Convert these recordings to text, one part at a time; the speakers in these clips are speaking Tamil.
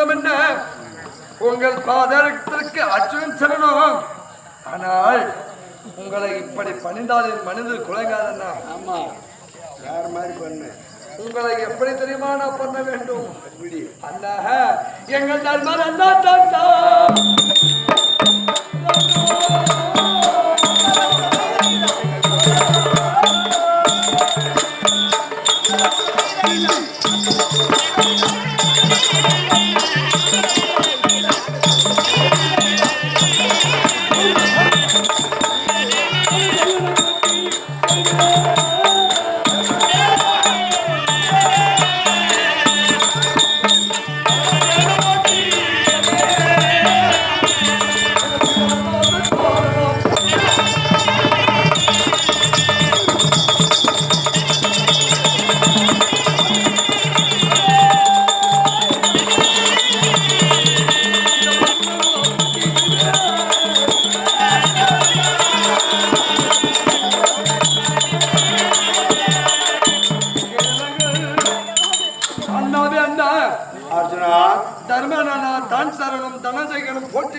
சருணம் என்ன? உங்கள் பாதத்திற்கு அர்ஜுனன் சரணம் ஆனால் உங்களை இப்படி பணிந்தால் என் மனிதர் குலைங்காதண்ணா ஆமா. வேற மாதிரி பண்ணு? உங்களை எப்படி தெரியுமா நான் பண்ண வேண்டும்? அண்ணா எங்கள் தர்மன் அண்ணா தாத்தா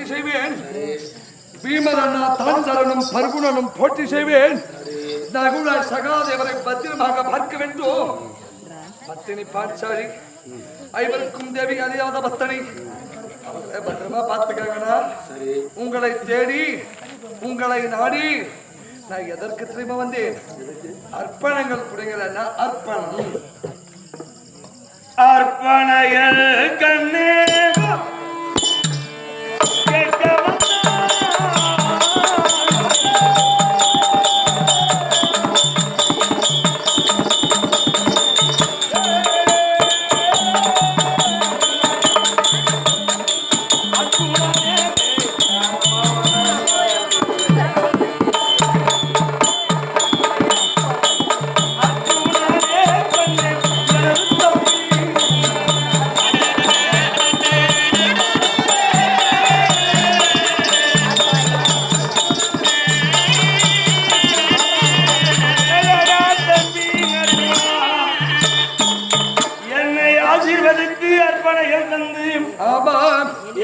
போட்டி செய்வேன். பீமரண்ணா தான் சரணம் பர்குணனும் போட்டி செய்வேன். நகுல சகாதேவரை பத்திரமாக பார்க்க வேண்டும். பத்தினி பாஞ்சாலி ஐவருக்கும் தேவி அறியாத பத்தனி. பத்திரமா பார்த்துக்காங்கண்ணா. உங்களை தேடி உங்களை நாடி நான் எதற்கு திரும்ப வந்தேன்? அர்ப்பணங்கள் புரியுங்களா அர்ப்பணம். அர்ப்பணைகள் கண்ணே.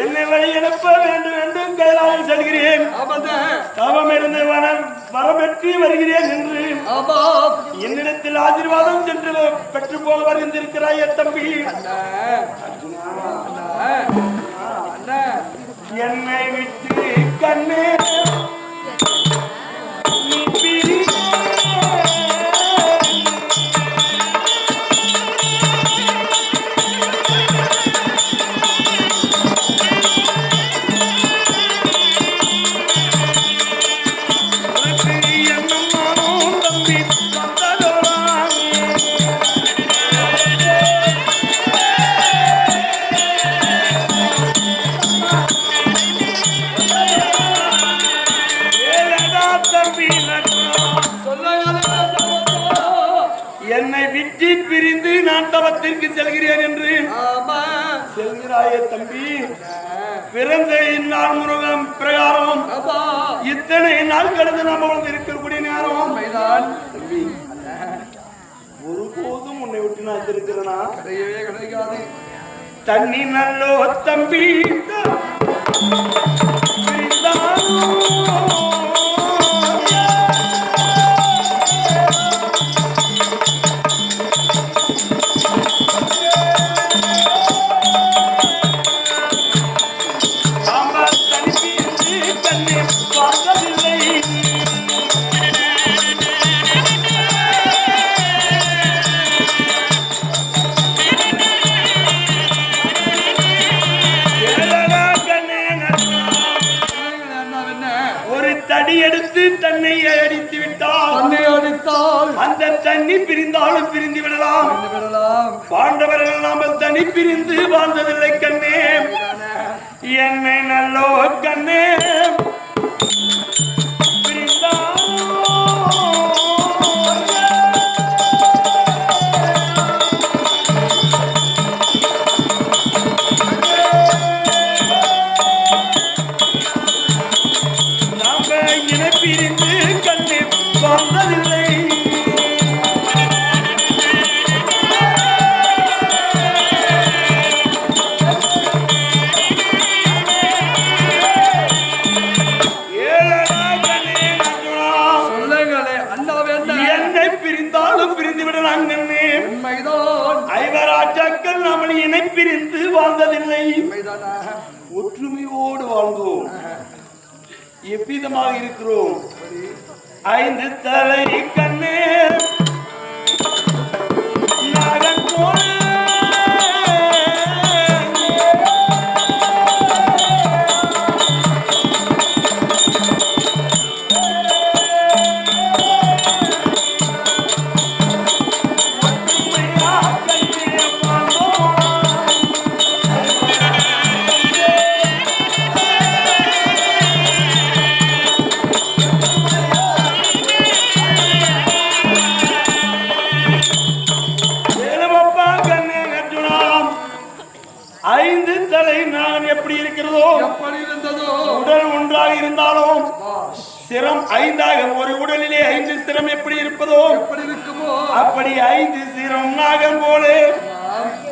என்னை வழி அனுப்ப வேண்டும் என்று கைலாயம் செல்கிறேன். தவம் இருந்து வர வரப்பெற்று வருகிறேன் என்று. என்னிடத்தில் ஆசீர்வாதம் சென்று பெற்று போக வருகின்றிருக்கிறாய் என் தம்பி என்னை விட்டு கண்ணே நான் இருக்கிறேனா கிடையவே கிடைக்காது தண்ணி நல்லோ தம்பி. தடி எடுத்து தன்னை அடித்து விட்டால் தன்னை அடித்தால் அந்த தண்ணி பிரிந்தாலும் பிரிந்து விடலாம். பாண்டவர்கள் நாமல் தனி பிரிந்து வாழ்ந்ததில்லை கண்ணே. என்னை நல்லோ கண்ணே. எவ்விதமாக இருக்கிறோம் ஐந்து தலை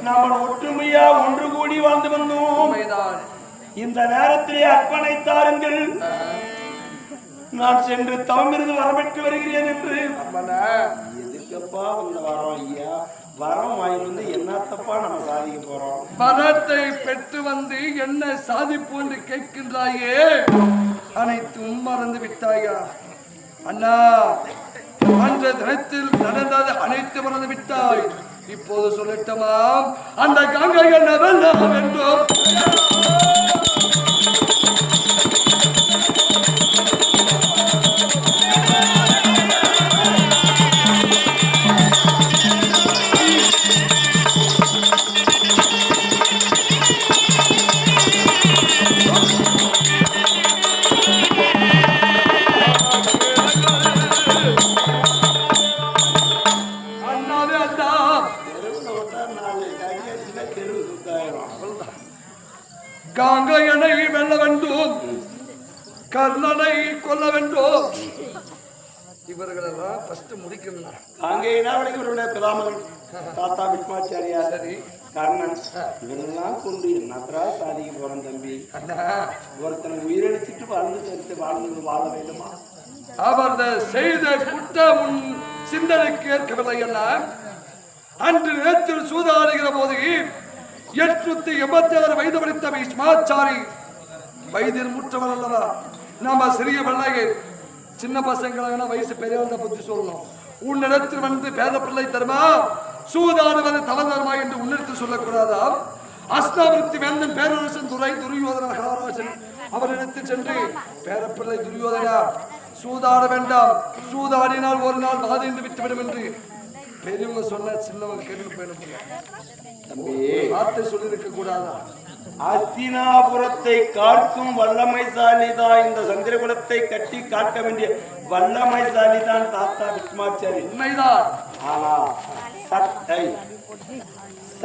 நாம் ஒற்றுமையா ஒன்று கூடி வாழ்ந்து வந்தோம். இந்த நேரத்திலே அர்ப்பணித்தாருங்கள் நான் சென்று தவமிருந்து வரப்பட்டு வருகிறேன் என்று. எதுக்கப்பா இந்த வரம் ஐயா? வரம் வாங்கி வந்து என்னத்தப்பா நம்ம சாதிக்க போறோம்? வரத்தை பெற்று வந்து என்ன சாதிப்பு என்று கேட்கின்றாயே? அனைத்தும் மறந்து விட்டாயா? அண்ணா அன்ற தினத்தில் நடந்தது அனைத்து மறந்து விட்டாய். இப்போது சொல்லட்டுமாம். அந்த கங்கைகள் நவல்லாம் என்றும் தான் கொண்டு என்னத்ரா சாதிக்க போறோம் தம்பி. ஒருத்தனை உயிரிழச்சிட்டு வாழ்ந்து சேர்த்து வாழ்ந்து வாழ வேண்டுமா? அவர் செய்த குற்றம் உன் சிந்தனைக்கு ஏற்கவில்லை என்ன அன்று நேற்றில் சூதாடுகிற போது எட்நூத்தி எண்பத்தி ஆறு வயது படித்த விஸ்மாச்சாரி வயதில் முற்றவர் அல்லவா? நாம சிறிய பிள்ளைகள் சின்ன பசங்களான வயசு பெரியவங்க பத்தி சொல்லணும். உன்னிடத்தில் வந்து பேத பிள்ளை தருமா? சூதாடுவது தவறுமா என்று உன்னிடத்தில் சொல்லக்கூடாதா? அஸ்தாவிருத்தி வேந்தன் பேரரசன் துறை துரியோதன மகாராஜன் அவரிடத்தில் சென்று பேரப்பிள்ளை துரியோதனா சூதாட வேண்டாம். சூதாடினால் ஒரு நாள் வாதிந்து விட்டுவிடும் என்று பெரியவங்க சொன்ன சின்னவங்க கேட்டு போயிடும் வார்த்தை சொல்லியிருக்க கூடாதா? அஸ்தினாபுரத்தை காக்கும் வல்லமைசாலி தான் இந்த சந்திரகுலத்தை கட்டி காக்க வேண்டிய வல்லமைசாலி தான் தாத்தா விஷ்மாச்சாரி உண்மைதான். ஆனா சட்டை.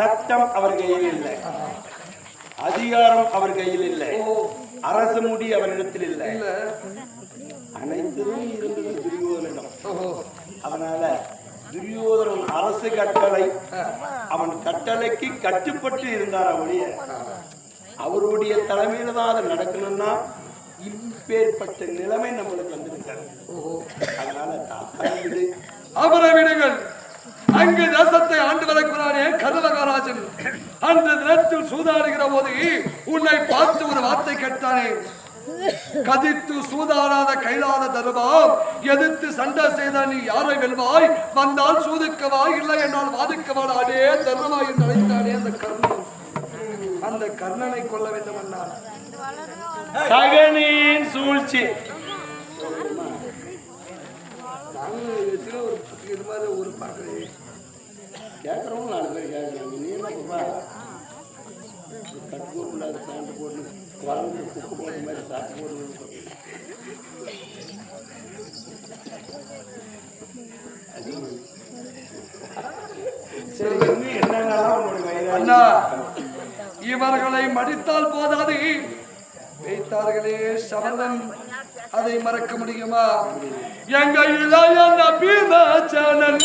சட்டம் அவர் கையில் இல்லை. அதிகாரம் அவர் கையில் இல்லை. அரசு முடி அவரிடத்தில் இல்லை. இல்ல அனைத்தும் இருந்தது துரியோதனிடம். அதனால துரியோதனன் அரசு கட்டளை அவன் கட்டளைக்கு கட்டுப்பட்டு இருந்தார் அவருடைய அவருடைய தலைமையில தான் அது நடக்கணும்னா இப்பேற்பட்ட நிலைமை நம்மளுக்கு வந்திருக்காரு அதனால தாத்தா இது அவரை விடுங்கள். அங்கு தேசத்தை ஆண்டு வளர்க்கிறானே கருமகாராஜன் அந்த தினத்தில் சூதாடுகிற போது உன்னை பார்த்து ஒரு வார்த்தை கேட்டானே. கதித்து சூதாடாத கைலாத தருவாம் எதிர்த்து சண்டை செய்த நீ யாரை வெல்வாய்? வந்தால் சூதுக்கவா? இல்லை என்றால் வாதுக்கவா? அடே தருவா என்று அழைத்தானே அந்த கர்ணன். அந்த கர்ணனை கொல்ல வேண்டும் சகனின் சூழ்ச்சி. நாங்கள் ஒரு இது மாதிரி ஒரு பார்க்குறேன் கேட்கறவங்க நாலு பேர் கேட்கறாங்க நீ என்ன பாப்பா கட்டு பேண்ட் போட்டு குழந்தை குக்கு போட்ட மாதிரி சாப்பிட்டு போட்டு சரி வயிறாகி அண்ணா இவர்களை மடித்தால் போதாது. வைத்தார்களே சபதம் அதை மறக்க முடியுமா? எங்க இளைய நபி நாச்சனன்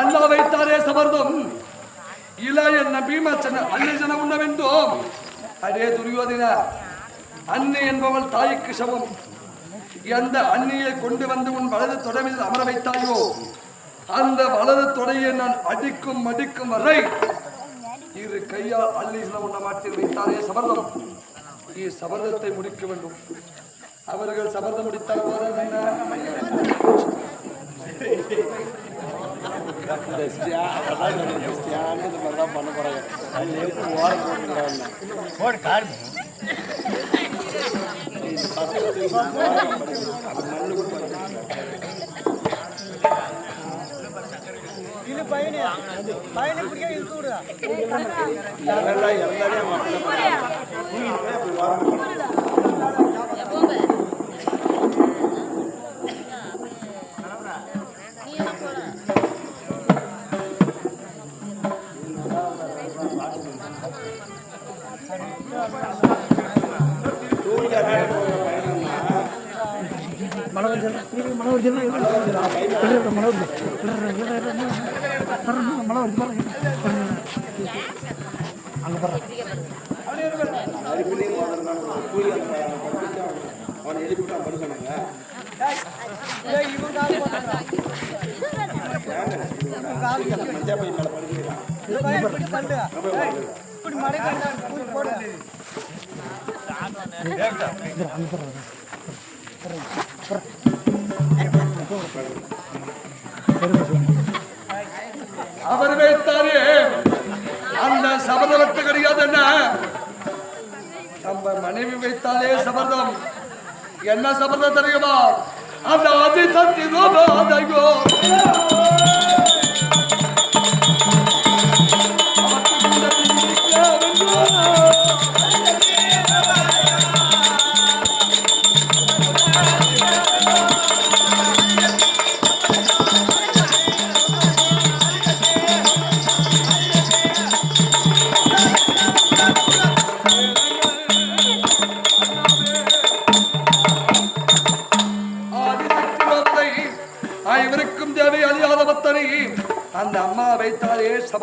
நபீமச்சனன் இளைய பீமச்சன அன்னை உண்ண அடே துரியோதனா அன்னை என்பவள் தாய்க்கு சமம். எந்த அன்னியை கொண்டு வந்து உன் வலது தொடை மீது அமர வைத்தாயோ அந்த வலது தொடையை நான் அடிக்கும் மடிக்கும் வரை இரு கையால் அள்ளீசன உண்ண மாற்றி வைத்தாரே சபர்தம் சபர்தத்தை முடிக்க வேண்டும். அவர்கள் சபர்தம் முடித்தால் போதும் என்ன? இந்த ஸ்டியா இந்த மாதிரி தான் பண்ண எப்படி ஓரம் போட்டுக்கிறாங்க போடு இது பையனை பிடிக்க இழுத்து விடுதா எல்லாரையும் மக்கள் அரிப்பிலையும் போகிறதுனால கூலி அவனை எழுப்பிட்டு படுக்கணுங்க மஞ்சா பையன் மேலே படுக்கிறான் இப்படி மடக்கி கூட்டி கிடையாது என்ன? நம்ம மனைவி வைத்தாலே சபதம். என்ன சபதம் தெரியுமா? அந்த அதி சக்தி ரூபாதையோ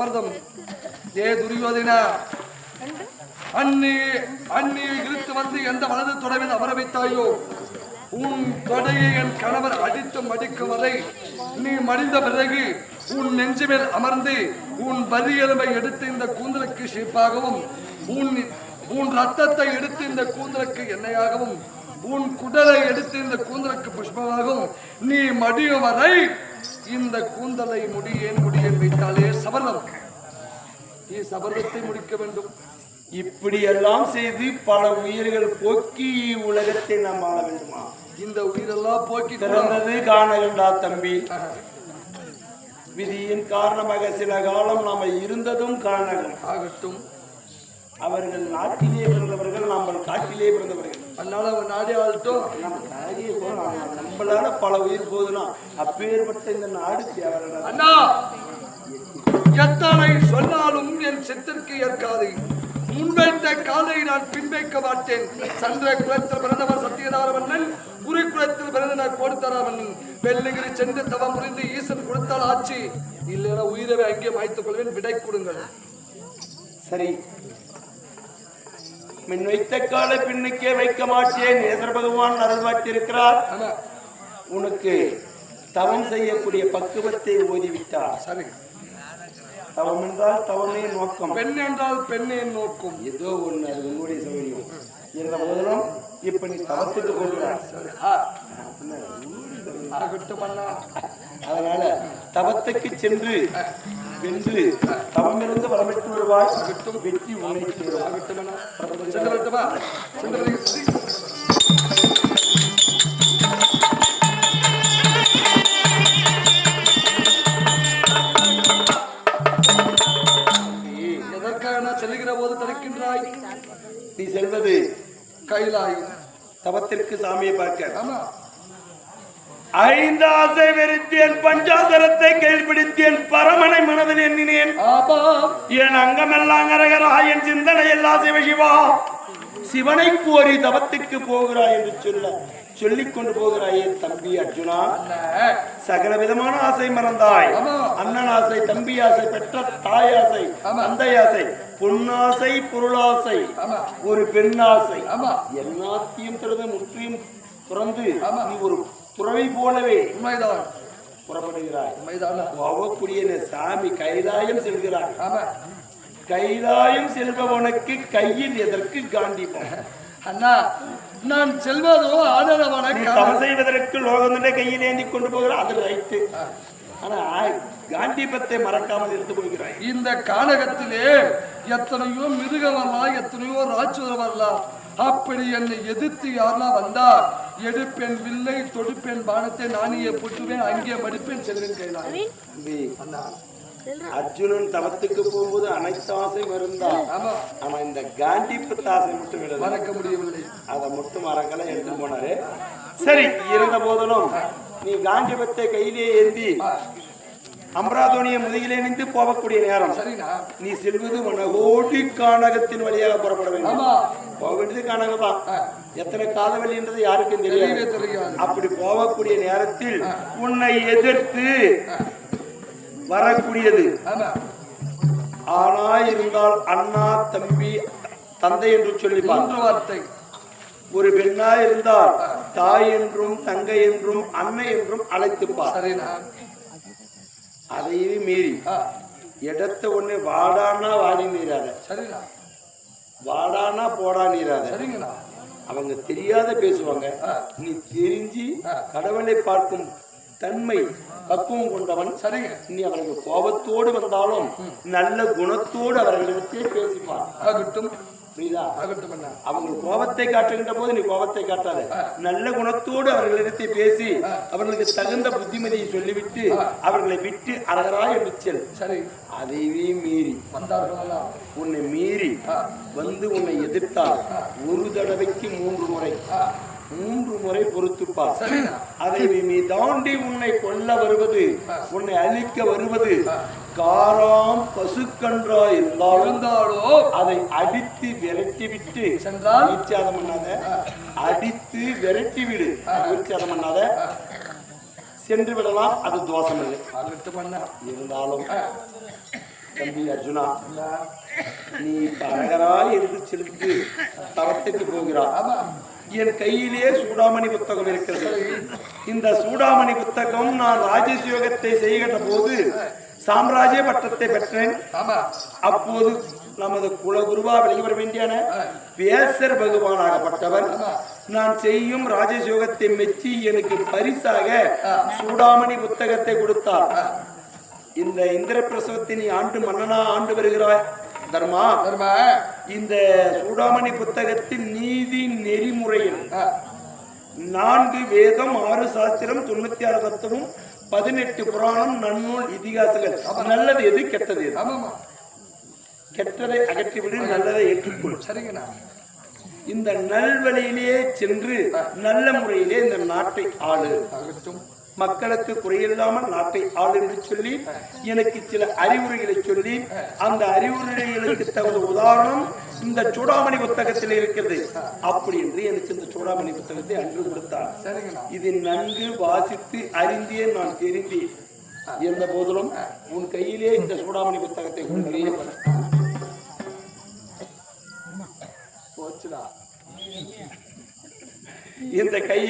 அபர்தம் ஏ துரியோதனா அன்னி அன்னி இழுத்து வந்து எந்த வலது தொடவில் அமர வைத்தாயோ? உன் தொடையை என் கணவர் அடித்து மடிக்கும் வரை நீ மடிந்த பிறகு உன் நெஞ்சு மேல் அமர்ந்து உன் பதி எலும்பை எடுத்து இந்த கூந்தலுக்கு ஷேப்பாகவும் உன் உன் ரத்தத்தை எடுத்து இந்த கூந்தலுக்கு எண்ணெயாகவும் உன் குடலை எடுத்து இந்த கூந்தலுக்கு புஷ்பமாகவும் நீ மடியும் வரை இந்த கூந்தலை முடியேன் முடியேன் வைத்தாலே சபலம் நீ சபலத்தை முடிக்க வேண்டும். இப்படியெல்லாம் செய்து பல உயிர்கள் போக்கி உலகத்தை நாம் ஆள வேண்டுமா? இந்த உயிரெல்லாம் போக்கி பிறந்தது காணகண்டா தம்பி. விதியின் காரணமாக சில காலம் நாம இருந்ததும் காரணகம் ஆகட்டும். அவர்கள் நாட்டிலே பிறந்தவர்கள் நாம் காட்டிலே பிறந்தவர்கள். அதனால அவன் நாடே ஆளட்டும். நம்மளால பல உயிர் போதுனா அப்பேற்பட்ட இந்த நாடு தேவையான அண்ணா! எத்தனை சொன்னாலும் என் சித்திற்கு ஏற்காது. முன்வைத்த காலை நான் பின்வைக்க மாட்டேன். சந்திர குலத்தில் பிறந்தவர் சத்தியதார மன்னன் குரு குலத்தில் பிறந்தனர் கோடுத்தரா மன்னன் வெள்ளிகிரி சென்று தவம் புரிந்து ஈசன் கொடுத்தால் ஆட்சி இல்லைன்னா உயிரவை அங்கே மாய்த்துக் கொள்வேன். விடை கொடுங்கள். சரி மின் வைத்த காலை பின்னுக்கே வைக்க மாட்டேன். நேசர பகவான் அருள்வாட்டிருக்கிறார் உனக்கு தவம் செய்யக்கூடிய பக்குவத்தை ஓதிவிட்டார். சரி. தவம் என்றால் தவமே நோக்கம். பெண் என்றால் பெண்ணே நோக்கும். ஏதோ ஒண்ணு அது உன்னுடைய சௌகரியம். இருந்த போதிலும் இப்ப நீ தவத்துக்கு அண்ணா அதனால தவத்துக்கு சென்று வென்று தவமிருந்து வரமிட்டு வருவாய் வெற்றி உன்னை சேரும் ஆகட்டும் அண்ணா சென்று வரட்டுமா சென்று வருகிறேன். எதற்காக நான் செல்லுகிற போது தடுக்கின்றாய்? நீ செல்வது கைலாயம். தவத்திற்கு சாமியை பார்க்க. ஆமா. ஐந்து ஆசை வெறுத்தேன் பஞ்சாசரத்தை கைப்பிடித்தேன் பரமனை மனதில் எண்ணினேன் என் அங்கமெல்லாம் அரகரா என் சிந்தனை எல்லாம் சிவசிவா சிவனை கோரி தவத்துக்கு போகிறாய் என்று சொல்ல சொல்லிக் கொண்டு போகிறாயே தம்பி அர்ஜுனா சகல விதமான ஆசை மறந்தாய். அண்ணன் ஆசை தம்பி ஆசை பெற்ற தாய் ஆசை. தந்தை ஆசை பொன்னாசை பொருளாசை. ஒரு பெண்ணாசை எல்லாத்தையும் திறந்து முற்றிலும் துறந்து. நீ ஒரு துறவை போலவே உண்மைதான். புறப்படுகிறாய். உண்மைதான். போகக்கூடிய சாமி கைலாயம் செல்கிறாய் ஆமா. கைலாயம் செல்பவனுக்கு கையில் எதற்கு காண்டிப்பம் அண்ணா நான் செல்வதோ ஆதரவான. தவம் செய்வதற்கு லோகந்தனை கையில் ஏந்தி கொண்டு போகிற அது ரைட்டு ஆனா காண்டிபத்தை மறக்காமல் இருந்து போகிறாய் இந்த கானகத்திலே எத்தனையோ மிருகம் வரலாம் எத்தனையோ ராட்சதம் வரலாம் அப்படி என்னை எதிர்த்து யாரெல்லாம் வந்தா எடுப்பேன் வில்லை தொடுப்பேன் பானத்தை நானியே புட்டுவேன் அங்கே மடிப்பேன் செல்வேன் தம்பி, அர்ஜுனன் தவத்துக்கு போகும்போது அனைத்து ஆசை மருந்தா ஆமா ஆனா இந்த காண்டிபத்து ஆசை மட்டும் மறக்க முடியவில்லை. அதை மட்டும் மறக்கல எடுத்து போனாரு. சரி இருந்த போதிலும் நீ காண்டிபத்தை கையிலே ஏந்தி அம்பராதோனிய முதுகிலே நின்று போகக்கூடிய நேரம். நீ செல்வது வனகோடி கானகத்தின் வழியாக புறப்பட வேண்டும். போக வேண்டியது கானகம் தான் எத்தனை காதவழின்றது யாருக்கும் தெரியாது. அப்படி போகக்கூடிய நேரத்தில் உன்னை எதிர்த்து வரக்கூடியது. ஆனா இருந்தால் அண்ணா தம்பி தந்தை என்று மூன்று வார்த்தை. ஒரு பெண்ணா இருந்தால் தாய் என்றும் தங்கை என்றும் அன்னை என்றும் அழைத்துப்பார். அதையும் மீறி. இடத்த ஒண்ணு வாடானா வாடி நீராத சரிண்ணா வாடானா போடா நீராத சரிங்கண்ணா அவங்க தெரியாத பேசுவாங்க. நீ தெரிஞ்சு கடவுளை பார்க்கும் தன்மை பக்குவம் கொண்டவன். சரிங்க. நீ அவர்கள் கோபத்தோடு வந்தாலும் நல்ல குணத்தோடு அவர்களிடத்தே பேசிப்பார் ஆகட்டும். புரியுதா அவங்க கோபத்தை காட்டுகின்ற போது நீ கோபத்தை காட்டாத. நல்ல குணத்தோடு அவர்களிடத்தை பேசி அவர்களுக்கு தகுந்த புத்திமதியை சொல்லிவிட்டு அவர்களை விட்டு அரகரா என்று செல். சரி. அதைவே மீறி உன்னை மீறி வந்து உன்னை எதிர்த்தால் ஒரு தடவைக்கு மூன்று முறை. மூன்று முறை பொறுத்துப்பார். அதை நீ தாண்டி உன்னை கொல்ல வருவது உன்னை அழிக்க வருவது காராம் பசுக்கன்றா இருந்தாலும் இருந்தாலோ? அதை அடித்து விரட்டி விட்டு சென்றால்? உயிர்ச்சாதம் பண்ணாத. அடித்து விரட்டி விடு உயிர்ச்சாதம் பண்ணாத. சென்று விடலாம். அது தோஷம் இல்லை. இருந்தாலும் தம்பி அர்ஜுனா நீ பரகரா என்று செலுத்து தவத்துக்கு போகிறார் ஆமா. என் கையிலே சூடாமணி புத்தகம் இருக்கிறது. இந்த சூடாமணி புத்தகம் நான் ராஜசயோகத்தை செய்கின்ற போது சாம்ராஜ்ய பட்டத்தை பெற்றேன். அப்போது நமது குலகுருவா விலகி வர வேண்டியான பேசர் பகவானாகப்பட்டவர் நான் செய்யும் ராஜசயோகத்தை மெச்சி எனக்கு பரிசாக சூடாமணி புத்தகத்தை கொடுத்தார். இந்த இந்திர பிரசவத்தை நீ ஆண்டு மன்னனா ஆண்டு வருகிறாய். தர்மா தர்மா. இந்த சூடாமணி புத்தகத்தில் நீதி நெறிமுறையில் நான்கு வேதம் ஆறு சாஸ்திரம் தொண்ணூத்தி ஆறு தத்துவம் பதினெட்டு புராணம் நன்னூல் இதிகாசங்கள். நல்லது எது கெட்டது எது? கெட்டதை அகற்றிவிடு நல்லதை ஏற்றுக்கொள். சரிங்கண்ணா இந்த நல்வழியிலே சென்று நல்ல முறையிலே இந்த நாட்டை ஆளு. மக்களுக்கு குறையில்லாமல் நாட்டை ஆளு என்று சொல்லி எனக்கு சில அறிவுரைகளை சொல்லி அந்த அறிவுரைகளுக்கு தகுந்த உதாரணம் இந்த சூடாமணி புத்தகத்தில் இருக்கிறது. அப்படி என்று எனக்கு இந்த சூடாமணி புத்தகத்தை அன்று கொடுத்தார். இதை நன்கு வாசித்து அறிந்தே நான் தெரிந்தேன். இருந்த போதிலும் உன் கையிலே இந்த சூடாமணி புத்தகத்தை கொண்டு போச்சுடா. இந்த கையை